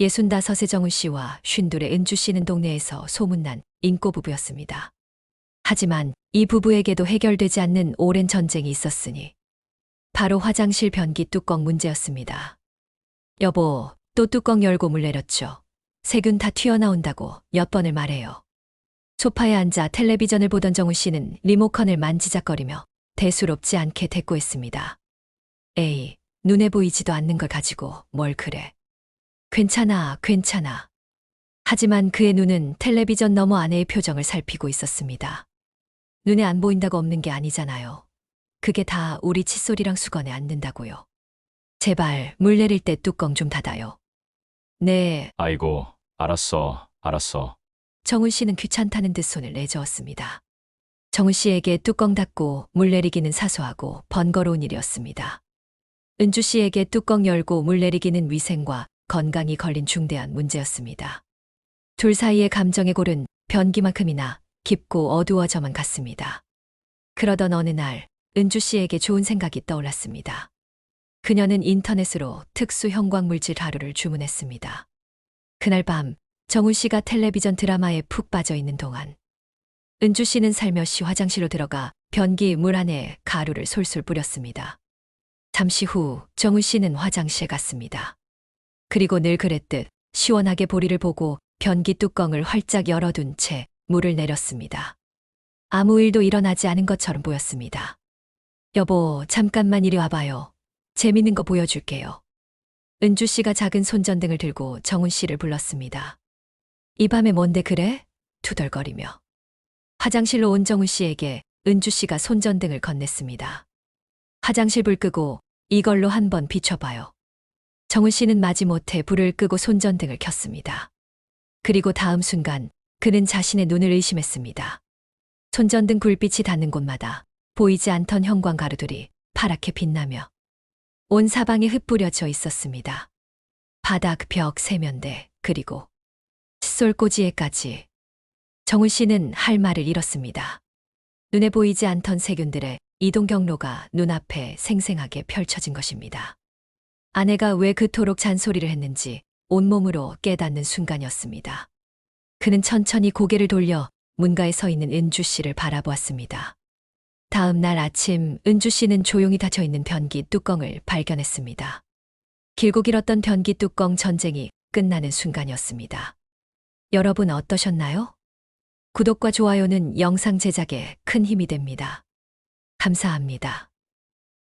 예순다섯의 정우 씨와 쉰둘의 은주 씨는 동네에서 소문난 인꼬 부부였습니다. 하지만 이 부부에게도 해결되지 않는 오랜 전쟁이 있었으니 바로 화장실 변기 뚜껑 문제였습니다. 여보, 또 뚜껑 열고 물 내렸죠. 세균 다 튀어나온다고 몇 번을 말해요. 소파에 앉아 텔레비전을 보던 정우 씨는 리모컨을 만지작거리며 대수롭지 않게 대꾸했습니다. 에이, 눈에 보이지도 않는 걸 가지고 뭘 그래. 괜찮아, 괜찮아. 하지만 그의 눈은 텔레비전 너머 아내의 표정을 살피고 있었습니다. 눈에 안 보인다고 없는 게 아니잖아요. 그게 다 우리 칫솔이랑 수건에 앉는다고요. 제발 물 내릴 때 뚜껑 좀 닫아요. 네, 아이고, 알았어, 알았어. 정훈 씨는 귀찮다는 듯 손을 내저었습니다. 정훈 씨에게 뚜껑 닫고 물 내리기는 사소하고 번거로운 일이었습니다. 은주 씨에게 뚜껑 열고 물 내리기는 위생과 건강이 걸린 중대한 문제였습니다. 둘 사이의 감정의 골은 변기만큼이나 깊고 어두워져만 갔습니다. 그러던 어느 날 은주 씨에게 좋은 생각이 떠올랐습니다. 그녀는 인터넷으로 특수 형광물질 하루를 주문했습니다. 그날 밤 정훈 씨가 텔레비전 드라마에 푹 빠져 있는 동안 은주 씨는 살며시 화장실로 들어가 변기 물 안에 가루를 솔솔 뿌렸습니다. 잠시 후 정훈 씨는 화장실 갔습니다. 그리고 늘 그랬듯 시원하게 보리를 보고 변기 뚜껑을 활짝 열어둔 채 물을 내렸습니다. 아무 일도 일어나지 않은 것처럼 보였습니다. 여보, 잠깐만 이리 와봐요. 재밌는 거 보여줄게요. 은주 씨가 작은 손전등을 들고 정훈 씨를 불렀습니다. 이 밤에 뭔데 그래? 투덜거리며. 화장실로 온 정훈 씨에게 은주 씨가 손전등을 건넸습니다. 화장실 불 끄고 이걸로 한번 비춰봐요. 정훈 씨는 마지못해 불을 끄고 손전등을 켰습니다. 그리고 다음 순간 그는 자신의 눈을 의심했습니다. 손전등 불빛이 닿는 곳마다 보이지 않던 형광 가루들이 파랗게 빛나며 온 사방에 흩뿌려져 있었습니다. 바닥, 벽, 세면대, 그리고 칫솔 꽂이에까지. 정훈 씨는 할 말을 잃었습니다. 눈에 보이지 않던 세균들의 이동 경로가 눈앞에 생생하게 펼쳐진 것입니다. 아내가 왜 그토록 잔소리를 했는지 온몸으로 깨닫는 순간이었습니다. 그는 천천히 고개를 돌려 문가에 서 있는 은주 씨를 바라보았습니다. 다음 날 아침 은주 씨는 조용히 닫혀 있는 변기 뚜껑을 발견했습니다. 길고 길었던 변기 뚜껑 전쟁이 끝나는 순간이었습니다. 여러분 어떠셨나요? 구독과 좋아요는 영상 제작에 큰 힘이 됩니다. 감사합니다.